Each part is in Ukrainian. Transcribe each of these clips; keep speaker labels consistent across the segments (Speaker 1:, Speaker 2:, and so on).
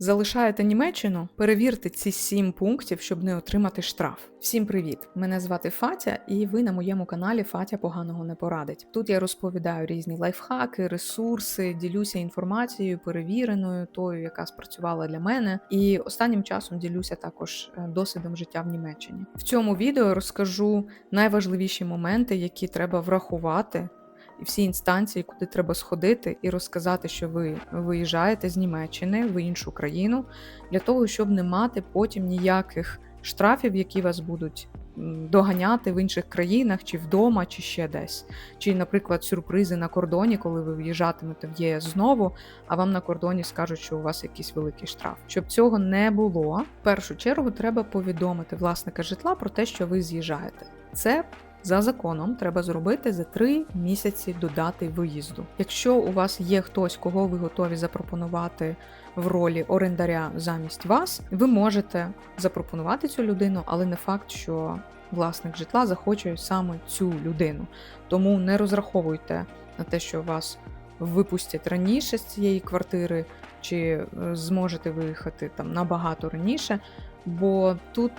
Speaker 1: Залишаєте Німеччину? Перевірте ці сім пунктів, щоб не отримати штраф. Всім привіт! Мене звати Фатя, і ви на моєму каналі Фатя поганого не порадить. Тут я розповідаю різні лайфхаки, ресурси, ділюся інформацією, перевіреною, тою, яка спрацювала для мене. І останнім часом ділюся також е, досвідом життя в Німеччині. В цьому відео розкажу найважливіші моменти, які треба врахувати і всі інстанції, куди треба сходити і розказати, що ви виїжджаєте з Німеччини в іншу країну, для того, щоб не мати потім ніяких штрафів, які вас будуть доганяти в інших країнах, чи вдома, чи ще десь. Чи, наприклад, сюрпризи на кордоні, коли ви в'їжджатимете в ЄС знову, а вам на кордоні скажуть, що у вас якийсь великий штраф. Щоб цього не було, в першу чергу треба повідомити власника житла про те, що ви з'їжджаєте. Це за законом треба зробити за три місяці до дати виїзду. Якщо у вас є хтось, кого ви готові запропонувати в ролі орендаря замість вас, ви можете запропонувати цю людину, але не факт, що власник житла захоче саме цю людину. Тому не розраховуйте на те, що вас випустять раніше з цієї квартири, чи е, зможете виїхати там набагато раніше, бо тут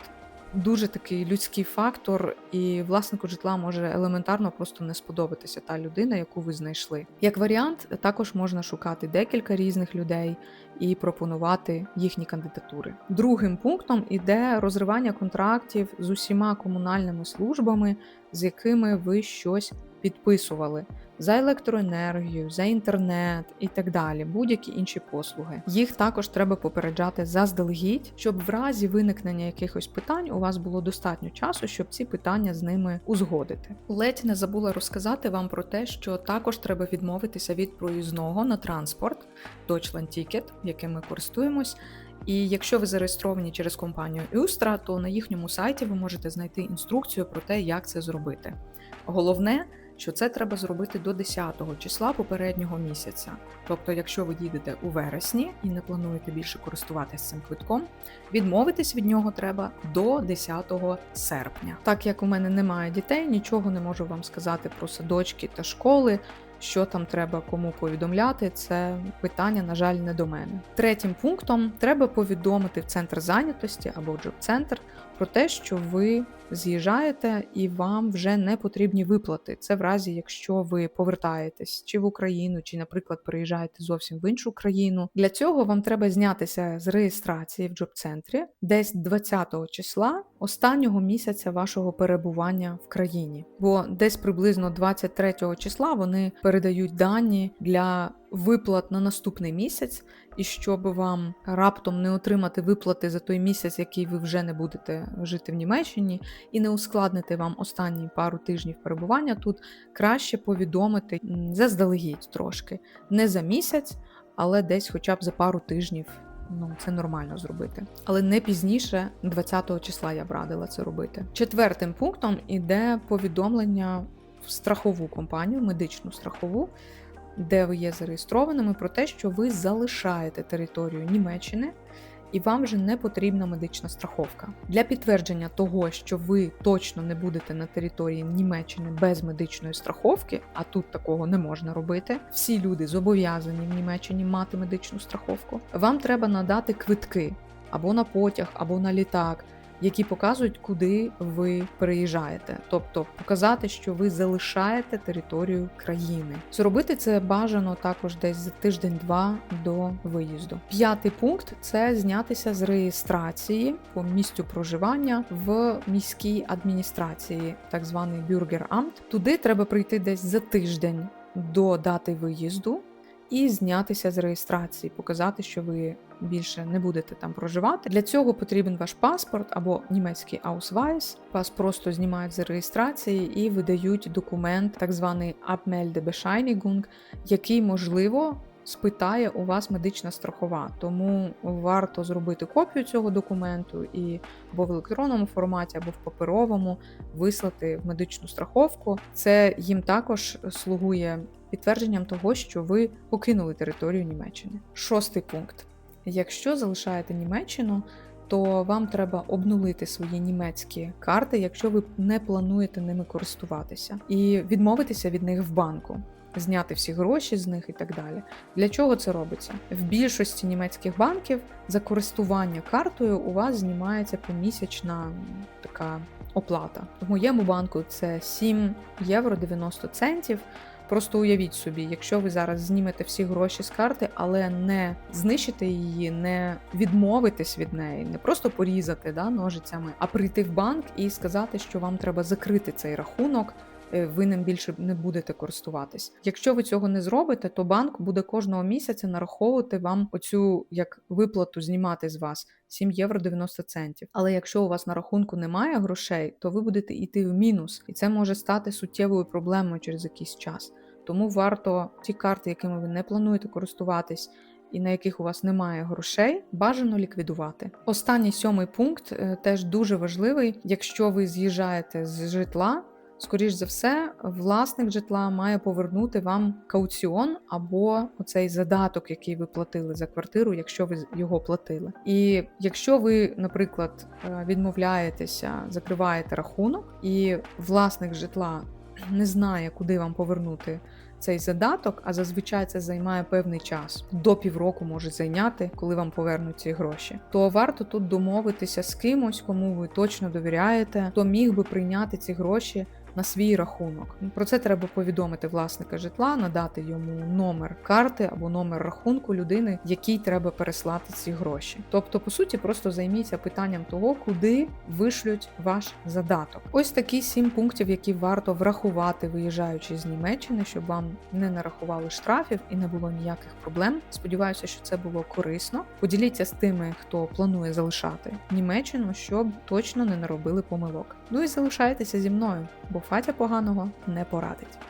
Speaker 1: дуже такий людський фактор, і власнику житла може елементарно просто не сподобатися та людина, яку ви знайшли. Як варіант, також можна шукати декілька різних людей і пропонувати їхні кандидатури. Другим пунктом іде розривання контрактів з усіма комунальними службами, з якими ви щось підписували за електроенергію, за інтернет і так далі, будь-які інші послуги. Їх також треба попереджати заздалегідь, щоб в разі виникнення якихось питань у вас було достатньо часу, щоб ці питання з ними узгодити. Ледь не забула розказати вам про те, що також треба відмовитися від проїзного на транспорт Deutschland Ticket, яким ми користуємось. І якщо ви зареєстровані через компанію Ustra, то на їхньому сайті ви можете знайти інструкцію про те, як це зробити. Головне що це треба зробити до 10-го числа попереднього місяця. Тобто, якщо ви їдете у вересні і не плануєте більше користуватися цим квитком, відмовитись від нього треба до 10 серпня. Так як у мене немає дітей, нічого не можу вам сказати про садочки та школи. Що там треба кому повідомляти, це питання, на жаль, не до мене. Третім пунктом треба повідомити в центр зайнятості або джоб-центр про те, що ви з'їжджаєте і вам вже не потрібні виплати. Це в разі, якщо ви повертаєтесь чи в Україну, чи, наприклад, переїжджаєте зовсім в іншу країну. Для цього вам треба знятися з реєстрації в джоб-центрі десь 20-го числа останнього місяця вашого перебування в країні. Бо десь приблизно 23-го числа вони передають дані для виплат на наступний місяць, і щоб вам раптом не отримати виплати за той місяць, який ви вже не будете жити в Німеччині, і не ускладнити вам останні пару тижнів перебування тут, краще повідомити заздалегідь трошки. Не за місяць, але десь хоча б за пару тижнів. Ну, це нормально зробити. Але не пізніше 20 числа я б радила це робити. Четвертим пунктом іде повідомлення в страхову компанію, медичну страхову, де ви є зареєстрованими, про те, що ви залишаєте територію Німеччини. І вам вже не потрібна медична страховка. Для підтвердження того, що ви точно не будете на території Німеччини без медичної страховки, а тут такого не можна робити. Всі люди зобов'язані в Німеччині мати медичну страховку. Вам треба надати квитки або на потяг, або на літак які показують, куди ви переїжджаєте, тобто показати, що ви залишаєте територію країни. Зробити це бажано також десь за тиждень-два до виїзду. П'ятий пункт це знятися з реєстрації по місцю проживання в міській адміністрації, так званий бюргерамт. Туди треба прийти десь за тиждень до дати виїзду і знятися з реєстрації, показати, що ви більше не будете там проживати. Для цього потрібен ваш паспорт або німецький Ausweis. Вас просто знімають з реєстрації і видають документ, так званий Abmeldebescheinigung, який можливо. Спитає у вас медична страхова, тому варто зробити копію цього документу і або в електронному форматі, або в паперовому вислати в медичну страховку. Це їм також слугує підтвердженням того, що ви покинули територію Німеччини. Шостий пункт: якщо залишаєте Німеччину, то вам треба обнулити свої німецькі карти, якщо ви не плануєте ними користуватися, і відмовитися від них в банку. зняти всі гроші з них і так далі. Для чого це робиться? В більшості німецьких банків за користування картою у вас знімається помісячна така оплата. В моєму банку це 7 євро 90 центів. Просто уявіть собі, якщо ви зараз знімете всі гроші з карти, але не знищите її, не відмовитесь від неї, не просто порізати да, ножицями, а прийти в банк і сказати, що вам треба закрити цей рахунок. Е, Ви ним більше не будете користуватись. Якщо ви цього не зробите, то банк буде кожного місяця нараховувати вам оцю як виплату знімати з вас 7 євро 90 центів. Але якщо у вас на рахунку немає грошей, то ви будете йти в мінус, і це може стати суттєвою проблемою через якийсь час. Тому варто ті карти, якими ви не плануєте користуватись. І на яких у вас немає грошей, бажано ліквідувати. Останній сьомий пункт е, теж дуже важливий. Якщо ви з'їжджаєте з житла, скоріш за все, власник житла має повернути вам кауціон або оцей задаток, який ви платили за квартиру, якщо ви його платили. І якщо ви, наприклад, е, відмовляєтеся, закриваєте рахунок, і власник житла не знає, куди вам повернути цей задаток, а зазвичай це займає певний час. До півроку може зайняти, коли вам повернуть ці гроші. То варто тут домовитися з кимось, кому ви точно довіряєте, хто міг би прийняти ці гроші. На свій рахунок про це треба повідомити власника житла, надати йому номер карти або номер рахунку людини, якій треба переслати ці гроші. Тобто, по суті, просто займіться питанням того, куди вишлють ваш задаток. Ось такі сім пунктів, які варто врахувати, виїжджаючи з Німеччини, щоб вам не нарахували штрафів і не було ніяких проблем. Сподіваюся, що це було корисно. Поділіться з тими, хто планує залишати Німеччину, щоб точно не наробили помилок. Ну і залишайтеся зі мною, бо Фатя поганого не порадить.